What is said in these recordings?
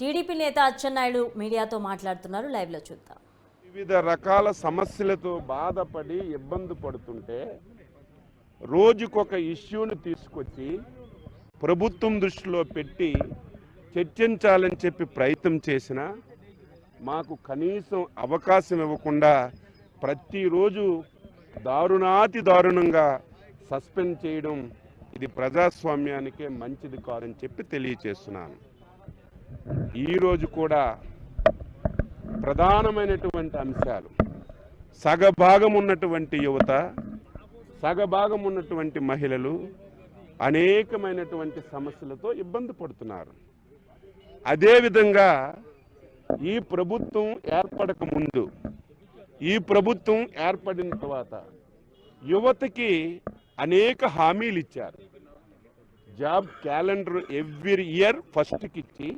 TDP నేత అచ్చెన్నాయుడు మీడియాతో మాట్లాడుతున్నారు. లైవ్లో చూద్దాం. వివిధ రకాల సమస్యలతో బాధపడి ఇబ్బంది పడుతుంటే రోజుకొక ఇష్యూని తీసుకొచ్చి ప్రభుత్వం దృష్టిలో పెట్టి చర్చించాలని చెప్పి ప్రయత్నం చేసిన మాకు కనీసం అవకాశం ఇవ్వకుండా ప్రతిరోజు దారుణాతి దారుణంగా సస్పెండ్ చేయడం ఇది ప్రజాస్వామ్యానికే మంచిది కాదని చెప్పి తెలియచేస్తున్నాను. ఈరోజు కూడా ప్రధానమైనటువంటి అంశాలు. సగభాగం ఉన్నటువంటి యువత సగభాగం ఉన్నటువంటి మహిళలు అనేకమైనటువంటి సమస్యలతో ఇబ్బంది పడుతున్నారు. అదేవిధంగా ఈ ప్రభుత్వం ఏర్పడక ముందు ఈ ప్రభుత్వం ఏర్పడిన తర్వాత యువతకి అనేక హామీలు ఇచ్చారు. జాబ్ క్యాలెండర్ ఎవ్రీ ఇయర్ ఫస్ట్కి ఇచ్చి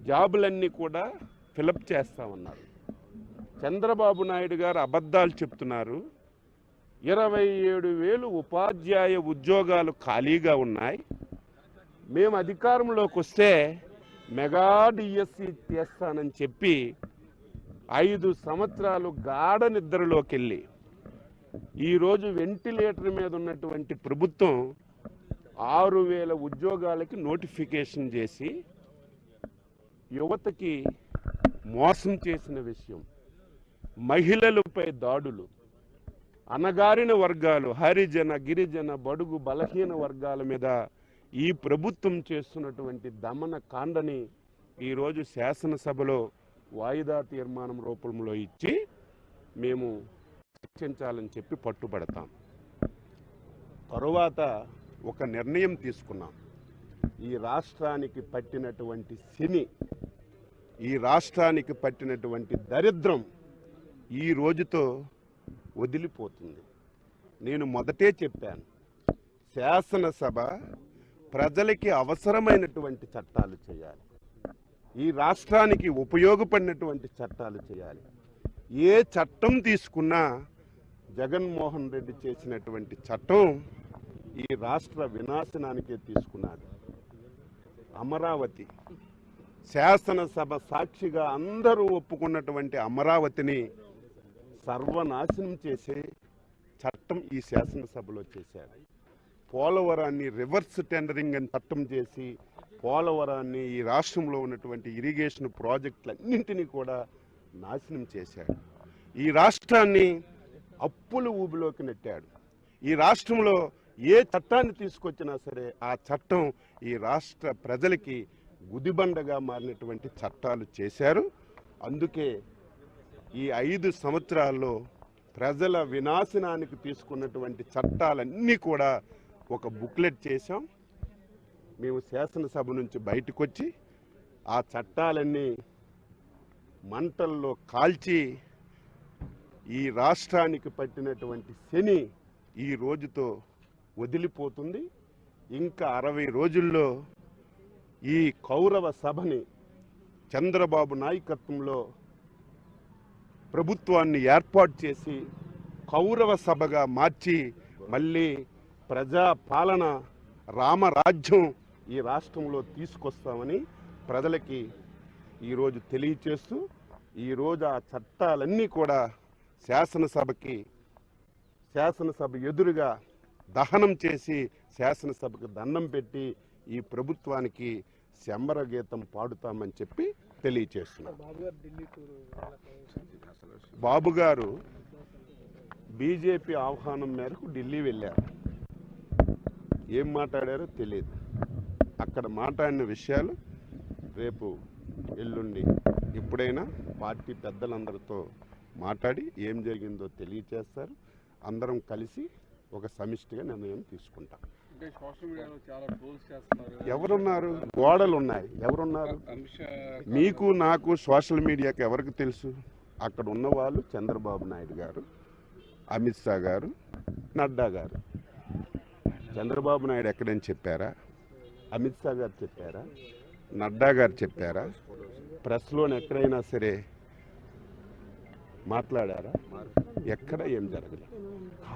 జాబులన్నీ కూడా ఫిలప్ చేస్తామన్నారు. చంద్రబాబు నాయుడు గారు అబద్ధాలు చెప్తున్నారు. ఇరవై ఏడు వేలు ఉపాధ్యాయ ఉద్యోగాలు ఖాళీగా ఉన్నాయి. మేము అధికారంలోకి వస్తే మెగా డిఎస్సి చేస్తానని చెప్పి ఐదు సంవత్సరాలు గాఢ నిద్రలోకి వెళ్ళి ఈరోజు వెంటిలేటర్ మీద ఉన్నటువంటి ప్రభుత్వం ఆరు వేల ఉద్యోగాలకి నోటిఫికేషన్ చేసి యువతకి మోసం చేసిన విషయం. మహిళలపై దాడులు. అణగారిన వర్గాలు హరిజన గిరిజన బడుగు బలహీన వర్గాల మీద ఈ ప్రభుత్వం చేస్తున్నటువంటి దమన కాండని ఈరోజు శాసనసభలో వాయిదా తీర్మానం రూపంలో ఇచ్చి మేము చర్చించాలని చెప్పి పట్టుబడతాం. తరువాత ఒక నిర్ణయం తీసుకున్నాం. ఈ రాష్ట్రానికి పట్టినటువంటి శని ఈ రాష్ట్రానికి పట్టినటువంటి దరిద్రం ఈ రోజుతో వదిలిపోతుంది. నేను మొదటే చెప్పాను శాసనసభ ప్రజలకి అవసరమైనటువంటి చట్టాలు చేయాలి. ఈ రాష్ట్రానికి ఉపయోగపడినటువంటి చట్టాలు చేయాలి. ఏ చట్టం తీసుకున్నా జగన్మోహన్ రెడ్డి చేసినటువంటి చట్టం ఈ రాష్ట్ర వినాశనానికే తీసుకున్నాడు. అమరావతి శాసనసభ సాక్షిగా అందరూ ఒప్పుకున్నటువంటి అమరావతిని సర్వనాశనం చేసే చట్టం ఈ శాసనసభలో చేశారు. పోలవరాన్ని రివర్స్ టెండరింగ్ అని చట్టం చేసి పోలవరాన్ని ఈ రాష్ట్రంలో ఉన్నటువంటి ఇరిగేషన్ ప్రాజెక్టులన్నింటినీ కూడా నాశనం చేశాడు. ఈ రాష్ట్రాన్ని అప్పుల ఊబిలోకి నెట్టాడు. ఈ రాష్ట్రంలో ఏ చట్టాన్ని తీసుకొచ్చినా సరే ఆ చట్టం ఈ రాష్ట్ర ప్రజలకి గుదిబండగా మారినటువంటి చట్టాలు చేశారు. అందుకే ఈ ఐదు సంవత్సరాల్లో ప్రజల వినాశనానికి తీసుకున్నటువంటి చట్టాలన్నీ కూడా ఒక బుక్లెట్ చేశాం. మేము శాసనసభ నుంచి బయటకు వచ్చి ఆ చట్టాలన్నీ మంటల్లో కాల్చి ఈ రాష్ట్రానికి పట్టినటువంటి శని ఈ రోజుతో వదిలిపోతుంది. ఇంకా అరవై రోజుల్లో ఈ కౌరవ సభని చంద్రబాబు నాయకత్వంలో ప్రభుత్వాన్ని ఏర్పాటు చేసి కౌరవ సభగా మార్చి మళ్ళీ ప్రజా పాలన రామరాజ్యం ఈ రాష్ట్రంలో తీసుకొస్తామని ప్రజలకి ఈరోజు తెలియచేస్తూ ఈరోజు ఆ చట్టాలన్నీ కూడా శాసనసభకి శాసనసభ ఎదురుగా దహనం చేసి శాసనసభకు దండం పెట్టి ఈ ప్రభుత్వానికి శంబర గీతం పాడుతామని చెప్పి తెలియచేస్తున్నారు. బాబు గారు బీజేపీ ఆహ్వానం మేరకు ఢిల్లీ వెళ్ళారు. ఏం మాట్లాడారో తెలియదు అక్కడ మాట్లాడిన విషయాలు రేపు ఎల్లుండి ఎప్పుడైనా పార్టీ పెద్దలందరితో మాట్లాడి ఏం జరిగిందో తెలియచేస్తారు. అందరం కలిసి ఒక సమిష్టిగా నిర్ణయం తీసుకుంటాం. ఎవరున్నారు? గోడలు ఉన్నాయి ఎవరున్నారు మీకు నాకు సోషల్ మీడియాకి ఎవరికి తెలుసు? అక్కడ ఉన్న వాళ్ళు చంద్రబాబు నాయుడు గారు అమిత్ షా గారు నడ్డా గారు. చంద్రబాబు నాయుడు ఎక్కడని చెప్పారా? అమిత్ షా గారు చెప్పారా? నడ్డా గారు చెప్పారా? ప్రెస్లోని ఎక్కడైనా సరే మాట్లాడారా? ఎక్కడ ఏం జరగలేదు.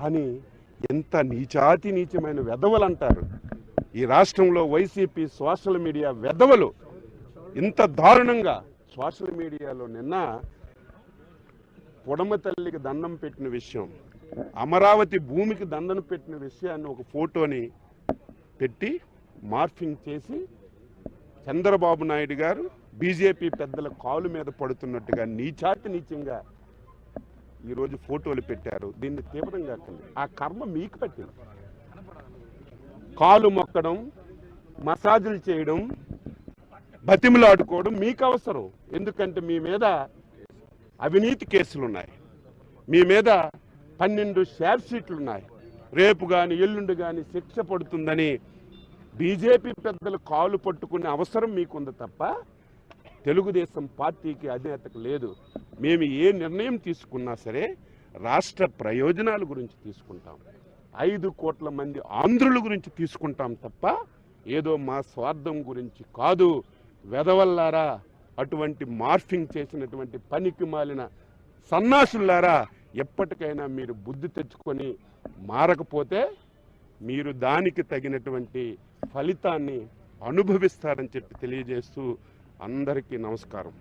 కానీ ఎంత నీచాతి నీచమైన వెధవలు అంటారు. ఈ రాష్ట్రంలో వైసీపీ సోషల్ మీడియా వెధవలు. ఇంత దారుణంగా సోషల్ మీడియాలో నిన్న పొడమ తల్లికి దండం పెట్టిన విషయం అమరావతి భూమికి దండం పెట్టిన విషయాన్ని ఒక ఫోటోని పెట్టి మార్ఫింగ్ చేసి చంద్రబాబు నాయుడు గారు బీజేపీ పెద్దల కాలు మీద పడుతున్నట్టుగా నీచాతి నీచంగా ఈరోజు ఫోటోలు పెట్టారు. దీన్ని తీవ్రంగా కాకండి ఆ కర్మ మీకు పెట్టింది. కాలు మొక్కడం మసాజులు చేయడం బతిమలాడుకోవడం మీకు అవసరం. ఎందుకంటే మీ మీద అవినీతి కేసులు ఉన్నాయి మీ మీద పన్నెండు షేర్ షీట్లు ఉన్నాయి రేపు కానీ ఎల్లుండి కానీ శిక్ష పడుతుందని బీజేపీ పెద్దలు కాలు పట్టుకునే అవసరం మీకుంది తప్ప తెలుగుదేశం పార్టీకి అధినేతకు లేదు. మేము ఏ నిర్ణయం తీసుకున్నా సరే రాష్ట్ర ప్రయోజనాల గురించి తీసుకుంటాం. ఐదు కోట్ల మంది ఆంధ్రుల గురించి తీసుకుంటాం తప్ప ఏదో మా స్వార్థం గురించి కాదు. వెదవల్లారా అటువంటి మార్ఫింగ్ చేసినటువంటి పనికి మాలిన సన్నాసులారా ఎప్పటికైనా మీరు బుద్ధి తెచ్చుకొని మారకపోతే మీరు దానికి తగినటువంటి ఫలితాన్ని అనుభవిస్తారని చెప్పి తెలియజేస్తూ అందరికీ నమస్కారం.